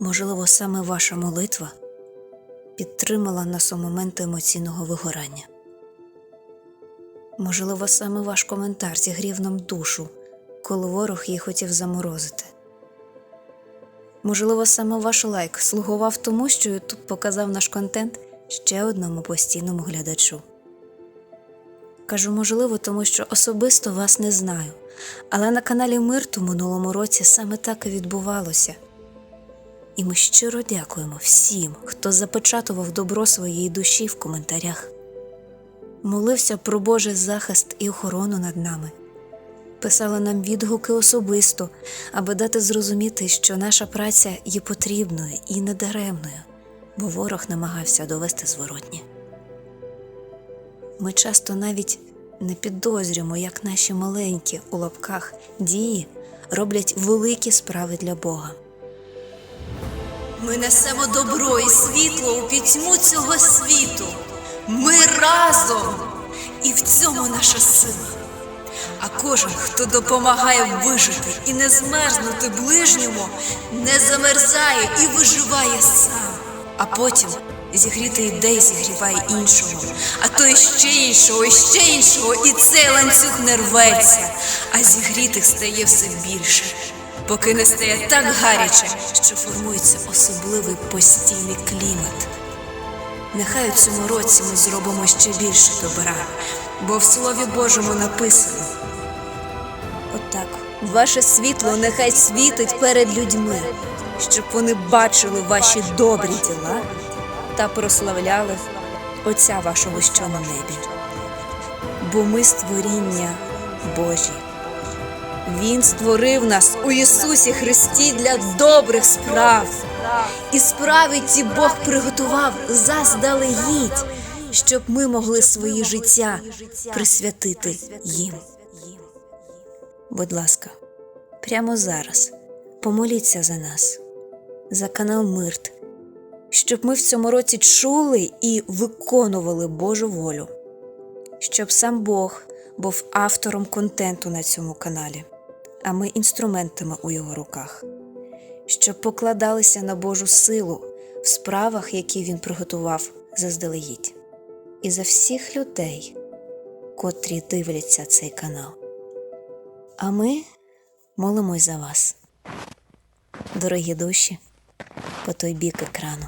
Можливо, саме ваша молитва підтримала нас у момент емоційного вигорання. Можливо, саме ваш коментар зігрів нам душу, коли ворог її хотів заморозити. Можливо, саме ваш лайк слугував тому, що YouTube показав наш контент ще одному постійному глядачу. Кажу можливо, тому що особисто вас не знаю, але на каналі Мирту минулому році саме так і відбувалося. І ми щиро дякуємо всім, хто запечатував добро своєї душі в коментарях, молився про Божий захист і охорону над нами, писали нам відгуки особисто, аби дати зрозуміти, що наша праця є потрібною і недаремною, бо ворог намагався довести зворотнє. Ми часто навіть не підозрюємо, як наші маленькі у лапках дії роблять великі справи для Бога. Ми несемо добро і світло у пітьму цього світу. Ми разом. І в цьому наша сила. А кожен, хто допомагає вижити і не змерзнути ближньому, не замерзає і виживає сам. А потім зігріти ідей зігріває іншого, а то іще іншого, іще іншого, і цей ланцюг не рветься, а зігрітих стає все більше поки не стає так гаряче, що формується особливий постійний клімат. Нехай у цьому році ми зробимо ще більше добра, бо в Слові Божому написано: Отак, ваше світло нехай світить перед людьми, щоб вони бачили ваші добрі діла та прославляли Отця вашого, що на небі. Бо ми створіння Божі. Він створив нас у Ісусі Христі для добрих справ. І справи ті Бог приготував заздалегідь, щоб ми могли свої життя присвятити їм. Будь ласка, прямо зараз помоліться за нас, за канал Мирт, щоб ми в цьому році чули і виконували Божу волю, щоб сам Бог був автором контенту на цьому каналі, а ми інструментами у його руках, щоб покладалися на Божу силу в справах, які він приготував заздалегідь, і за всіх людей, котрі дивляться цей канал. А ми молимось за вас, дорогі душі, по той бік екрану.